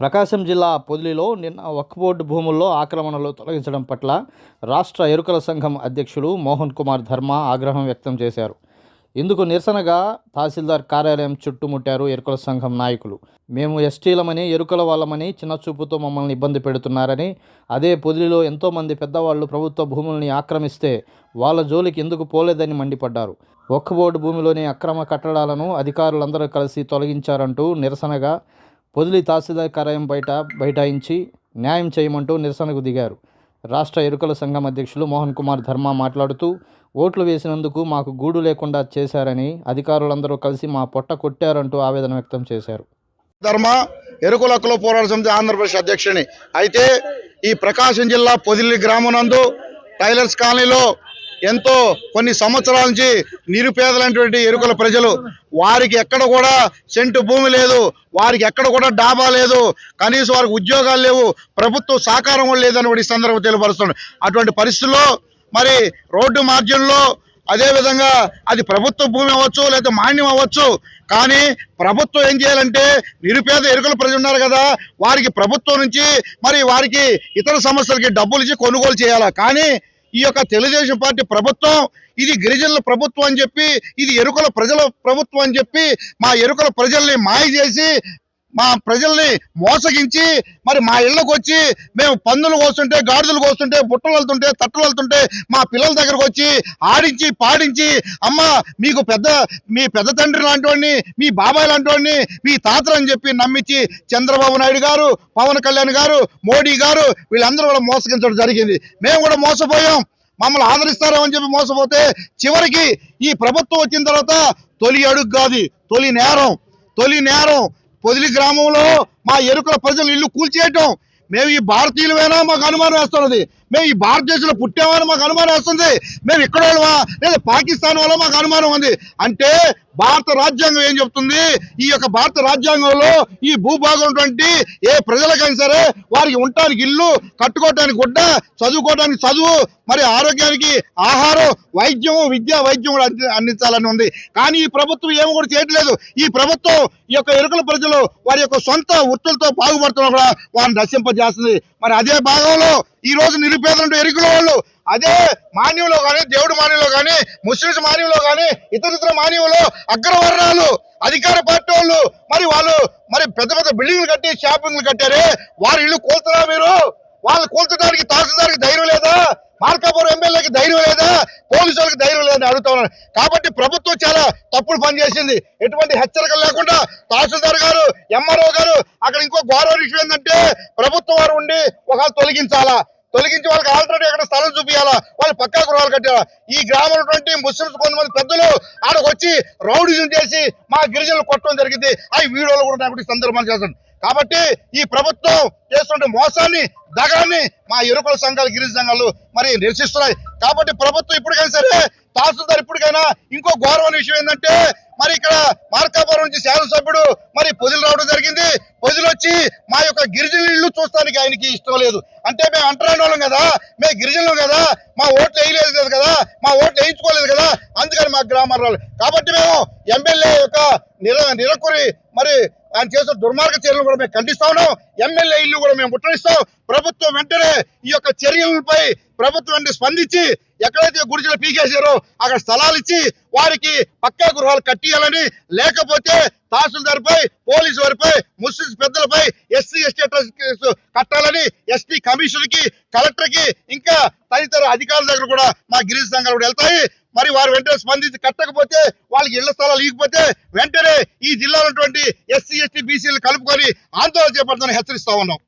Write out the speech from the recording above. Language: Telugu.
ప్రకాశం జిల్లా పొదిలిలో నిన్న వక్ఫ్ బోర్డు భూముల్లో ఆక్రమణలు తొలగించడం పట్ల రాష్ట్ర ఎరుకల సంఘం అధ్యక్షులు మోహన్ కుమార్ ధర్మ ఆగ్రహం వ్యక్తం చేశారు. ఇందుకు నిరసనగా తహసీల్దార్ కార్యాలయం చుట్టుముట్టారు ఎరుకల సంఘం నాయకులు. మేము ఎస్టీలమని ఎరుకల వాళ్ళమని చిన్న చూపుతో మమ్మల్ని ఇబ్బంది పెడుతున్నారని అదే పొదిలిలో ఎంతోమంది పెద్దవాళ్ళు ప్రభుత్వ భూముల్ని ఆక్రమిస్తే వాళ్ళ జోలికి ఎందుకు పోలేదని మండిపడ్డారు. ఒక్క బోర్డు భూమిలోని అక్రమ కట్టడాలను అధికారులందరూ కలిసి తొలగించారంటూ నిరసనగా పొదిలి తహసీల్దార్ కార్యాలయం బయట బైఠాయించి న్యాయం చేయమంటూ నిరసనకు దిగారు. రాష్ట్ర ఎరుకల సంఘం అధ్యక్షులు మోహన్ కుమార్ ధర్మ మాట్లాడుతూ ఓట్లు వేసినందుకు మాకు గూడు లేకుండా చేశారని అధికారులందరూ కలిసి మా పొట్ట కొట్టారంటూ ఆవేదన వ్యక్తం చేశారు. ధర్మ ఎరుకుల హక్కుల పోరాట సమితి ఆంధ్రప్రదేశ్ అధ్యక్షుని. అయితే ఈ ప్రకాశం జిల్లా పొదిలి గ్రామం నందు టైలర్స్ కాలనీలో ఎంతో కొన్ని సంవత్సరాల నుంచి నిరుపేదలైనటువంటి ఎరుకల ప్రజలు వారికి ఎక్కడ కూడా సెంటు భూమి లేదు వారికి ఎక్కడ కూడా డాబా లేదు కనీసం వారికి ఉద్యోగాలు లేవు ప్రభుత్వం సహకారం కూడా లేదని కూడా ఈ సందర్భం తెలియపరుస్తుంది అటువంటి పరిస్థితుల్లో మరి రోడ్డు మార్జిన్లో అదేవిధంగా అది ప్రభుత్వ భూమి అవ్వచ్చు లేదా మాన్యం అవ్వచ్చు కానీ ప్రభుత్వం ఏం చేయాలంటే నిరుపేద ఎరుకల ప్రజలు ఉన్నారు కదా వారికి ప్రభుత్వం నుంచి మరి వారికి ఇతర సమస్యలకి డబ్బులు ఇచ్చి కొనుగోలు చేయాలా? కానీ ఈ యొక్క తెలుగుదేశం పార్టీ ప్రభుత్వం ఇది గిరిజనుల ప్రభుత్వం అని చెప్పి ఇది ఎరుకల ప్రజల ప్రభుత్వం అని చెప్పి మా ఎరుకల ప్రజల్ని మాయ చేసి మా ప్రజల్ని మోసగించి మరి మా ఇళ్ళకు వచ్చి మేము పందులు కోస్తుంటే గాడిదలు కోస్తుంటే బుట్టలు వెళ్తుంటే తట్టలు వెళ్తుంటే మా పిల్లల దగ్గరకు వచ్చి ఆడించి పాడించి అమ్మ మీకు పెద్ద మీ పెద్ద తండ్రి లాంటి మీ బాబాయ్ లాంటి మీ తాతలు అని చెప్పి నమ్మించి చంద్రబాబు నాయుడు గారు పవన్ కళ్యాణ్ గారు మోడీ గారు వీళ్ళందరూ కూడా మోసగించడం జరిగింది. మేము కూడా మోసపోయాం. మమ్మల్ని ఆదరిస్తారేమని చెప్పి మోసపోతే చివరికి ఈ ప్రభుత్వం వచ్చిన తర్వాత తొలి అడుగు కాదు తొలి నేరం తొలి నేరం పొదిలి గ్రామంలో మా ఎరుకల ప్రజలు ఇల్లు కూల్చేయటం. మేము ఈ భారతీయులమైనా మాకు అనుమానం వేస్తున్నది. మేము ఈ భారతదేశంలో పుట్టామని మాకు అనుమానం వస్తుంది. మేము ఇక్కడ వాళ్ళమా? లేదా పాకిస్తాన్ వాళ్ళ మాకు అనుమానం ఉంది. అంటే భారత రాజ్యాంగం ఏం చెప్తుంది? ఈ యొక్క భారత రాజ్యాంగంలో ఈ భూభాగం ఉన్నటువంటి ఏ ప్రజలకైనా సరే వారికి ఉండటానికి ఇల్లు కట్టుకోవటానికి గుడ్డ చదువుకోవడానికి చదువు మరి ఆరోగ్యానికి ఆహారం వైద్యం విద్య వైద్యం కూడా అంది- అందించాలని ఉంది. కానీ ఈ ప్రభుత్వం ఏమి కూడా చేయట్లేదు. ఈ ప్రభుత్వం ఈ యొక్క ఎరుకల ప్రజలు వారి యొక్క సొంత వృత్తులతో బాగుపడుతున్నా కూడా వారిని నశింపజేస్తుంది. మరి అదే భాగంలో ఈ రోజు పేదలు ఎరుకుల వాళ్ళు. అదే మాన్యంలో కానీ దేవుడు మాన్యంలో కానీ ముస్లిమ్స్ మాన్యంలో కానీ ఇతర ఇతర మాన్యంలో అగ్రవర్ణాలు అధికార పార్టీ వాళ్ళు. మరి వాళ్ళు మరి పెద్ద పెద్ద బిల్డింగ్లు కట్టి షాపింగ్లు కట్టారే వారి ఇల్లు కూల్చురా మీరు? వాళ్ళు కూల్చడానికి తహసీల్దార్కి ధైర్యం లేదా? మార్కాపురం ఎమ్మెల్యేకి ధైర్యం లేదా? పోలీసు వాళ్ళకి ధైర్యం లేదని అడుగుతా ఉన్నాను. కాబట్టి ప్రభుత్వం చాలా తప్పుడు పని చేసింది. ఎటువంటి హెచ్చరికలు లేకుండా తహసీల్దార్ గారు ఎంఆర్ఓ గారు అక్కడ ఇంకో గౌరవ విషయం ఏంటంటే ప్రభుత్వం వారు ఉండి ఒకవేళ తొలగించాలా? తొలగించి వాళ్ళకి ఆల్రెడీ అక్కడ స్థలం చూపించాలా వాళ్ళు పక్కా గృహాలు కట్టాలా? ఈ గ్రామంలో ఉన్నటువంటి ముస్లింస్ కొంతమంది పెద్దలు ఆడకు వచ్చి రౌడీజం చేసి మా గిరిజనులు కొట్టడం జరిగింది. అవి వీడియోలో కూడా నాకు ఈ చేస్తాను. కాబట్టి ఈ ప్రభుత్వం చేస్తున్న మోసాన్ని దగాన్ని మా ఎరుకుల సంఘాలు గిరిజన సంఘాలు మరి నిరసిస్తున్నాయి. కాబట్టి ప్రభుత్వం ఇప్పటికైనా సరే తహసీల్దార్ ఇప్పటికైనా ఇంకో గౌరవమైన విషయం ఏంటంటే మరి ఇక్కడ మార్కాపురం నుంచి శాసనసభ్యుడు మరి పొదులు రావడం జరిగింది. పొదులు వచ్చి మా యొక్క గిరిజన ఇల్లు చూస్తానికి ఆయనకి ఇష్టం లేదు. అంటే మేము అంటరాని వాళ్ళం కదా మేము గిరిజనులు కదా మా ఓట్లు వేయలేదు కదా మా ఓట్లు వేయించుకోలేదు కదా అందుకని మా గ్రామాల కాబట్టి మేము ఎమ్మెల్యే యొక్క నిర నిరకురి మరి ఆయన చేసిన దుర్మార్గ చర్యలు కూడా మేము ఖండిస్తా ఉన్నాం. ఎమ్మెల్యే ఇల్లు కూడా మేము ముట్టడిస్తాం. ప్రభుత్వం వెంటనే ఈ యొక్క చర్యలపై ప్రభుత్వం స్పందించి ఎక్కడైతే గుడిసెలు పీకేశారో అక్కడ స్థలాలు ఇచ్చి వారికి పక్కా గృహాలు కట్టియాలని లేకపోతే తహసీల్దార్పై పోలీసు వారిపై ముస్లిం పెద్దలపై ఎస్సీ ఎస్టీ కేసు కట్టాలని ఎస్టీ కమిషన్కి కలెక్టర్కి కలెక్టర్కి ఇంకా తదితర అధికారుల దగ్గర కూడా మా గిరిజన సంఘాలు కూడా వెళ్తాయి. మరి వారు వెంటనే స్పందించి కట్టకపోతే వాళ్ళకి ఇళ్ళ స్థలాలు ఇవ్వకపోతే వెంటనే ఈ జిల్లాలో ఉన్నటువంటి ఎస్సీ ఎస్టీ బీసీలు కలుపుకొని ఆందోళన చేపడతామని హెచ్చరిస్తా ఉన్నాం.